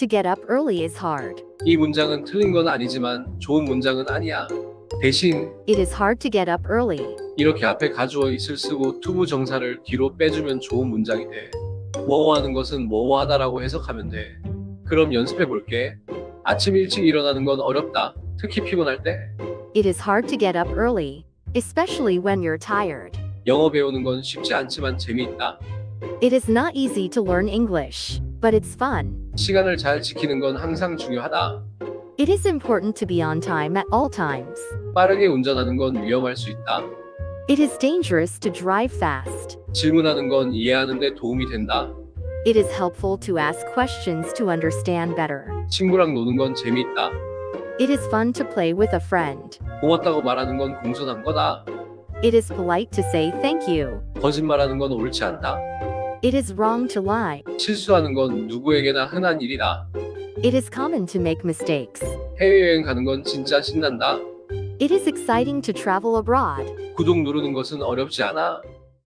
To get up early is hard. 이 문장은 틀린 건 아니지만 좋은 문장은 아니야. 대신 It is hard to get up early. 이렇게 앞에 가주어 있을 쓰고 투부 정사를 뒤로 빼주면 좋은 문장이 돼. 뭐뭐 하는 것은 뭐뭐 하다라고 해석하면 돼. 그럼 연습해 볼게. 아침 일찍 일어나는 건 어렵다. 특히 피곤할 때. It is hard to get up early, especially when you're tired. 영어 배우는 건 쉽지 않지만 재미있다. It is not easy to learn English, but it's fun. 시간을 잘 지키는 건 항상 중요하다. It is important to be on time at all times. 빠르게 운전하는 건 위험할 수 있다. It is dangerous to drive fast. 질문하는 건 이해하는 데 도움이 된다. It is helpful to ask questions to understand better. 친구랑 노는 건 재미있다. It is fun to play with a friend. 고맙다고 말하는 건 공손한 거다. It is polite to say thank you. 거짓말하는 건 옳지 않다. It is wrong to lie. 실수하는 건 누구에게나 흔한 일이다. It is common to make mistakes. 해외여행 가는 건 진짜 신난다. It is exciting to travel abroad. 구독 누르는 것은 어렵지 않아.